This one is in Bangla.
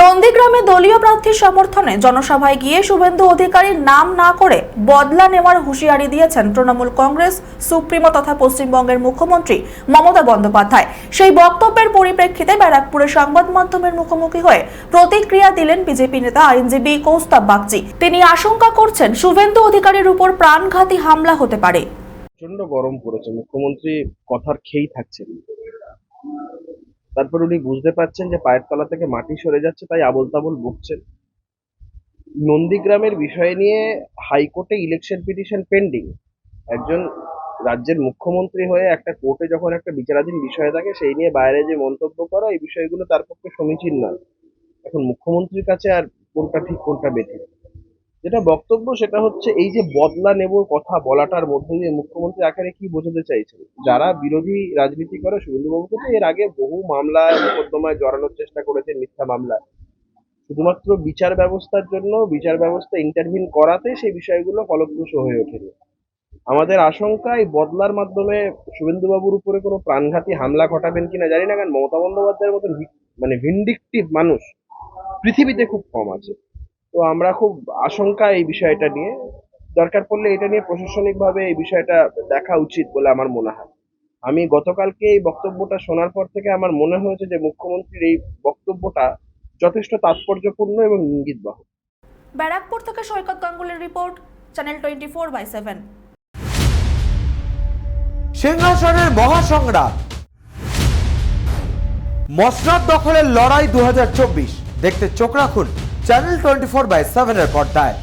নন্দীগ্রামে দলীয় প্রার্থীর সমর্থনে জনসভায় গিয়ে শুভেন্দু অধিকারীর নাম না করে বদলা নেওয়ার হুঁশিয়ারি দিয়েছেন তৃণমূল কংগ্রেস, সুপ্রিমো তথা পশ্চিমবঙ্গের মুখ্যমন্ত্রী মমতা বন্দ্যোপাধ্যায়। সেই বক্তব্যের পরিপ্রেক্ষিতে ব্যারাকপুরে সংবাদ মাধ্যমের মুখোমুখি হয়ে প্রতিক্রিয়া দিলেন বিজেপি নেতা আইনজীবী কৌস্তাব বাগচি। তিনি আশঙ্কা করছেন শুভেন্দু অধিকারীর উপর প্রাণঘাতী হামলা হতে পারে। প্রচণ্ড গরম পড়েছে। মুখ্যমন্ত্রী কথার খেই থাকছেন। তারপর উনি বুঝতে পারছেন যে পায়ের তলা থেকে মাটি সরে যাচ্ছে, তাই আবল তাবল বকছেন। নন্দীগ্রামের বিষয় নিয়ে হাইকোর্টে ইলেকশন পিটিশন পেন্ডিং একজন রাজ্যের মুখ্যমন্ত্রী হয়ে একটা কোর্টে যখন একটা বিচারাধীন বিষয় থাকে, সেই নিয়ে বাইরে যে মন্তব্য করা, এই বিষয়গুলো তার পক্ষে সমীচীন নয়। এখন মুখ্যমন্ত্রীর কাছে আর কোনটা ঠিক, কোনটা বেঠিক? যেটা বক্তব্য সেটা হচ্ছে এই যে বদলা নেবর কথা বলাটার মধ্যে দিয়ে মুখ্যমন্ত্রী আকারে কি বোঝাতে চাইছেন? যারা বিরোধী রাজনীতি করে শুভেন্দুবাবুকে তো এর আগে বহু মামলায়, মোকদ্দমায় জড়ানোর চেষ্টা করেছেন মিথ্যা মামলায়। শুধুমাত্র বিচার ব্যবস্থার জন্য, বিচার ব্যবস্থা ইন্টারভিন করাতে সেই বিষয়গুলো ফলপ্রসূ হয়ে ওঠেনি। আমাদের আশঙ্কা, এই বদলার মাধ্যমে শুভেন্দুবাবুর উপরে কোনো প্রাণঘাতী হামলা ঘটাবেন কিনা জানি না, কারণ মমতা বন্দ্যোপাধ্যায়ের মতন মানে ভিন্ডিকটিভ মানুষ পৃথিবীতে খুব কম আছে। তো আমরা খুব আশঙ্কা এই বিষয়টা নিয়ে। দরকার পড়লে এটা নিয়ে প্রশাসনিকভাবে এই বিষয়টা দেখা উচিত বলে আমার মনে হয়। আমি গতকালকে এই বক্তব্যটা শোনার পর থেকে আমার মনে হয়েছে যে মুখ্যমন্ত্রীর এই বক্তব্যটা যথেষ্ট তাৎপর্যপূর্ণ এবং ইঙ্গিতবাহ। ব্যারাকপুর থেকে Saikat গাঙ্গুলির report channel twenty four by seven. সিংহাসনের মহাসংগ্রাম। মসনাদ দখলের লড়াই দু হাজার চব্বিশ। দেখতে চোখ রাখুন। চ্যানেল টোয়েন্টি ফোর বাই সেভেনের পর্দায়।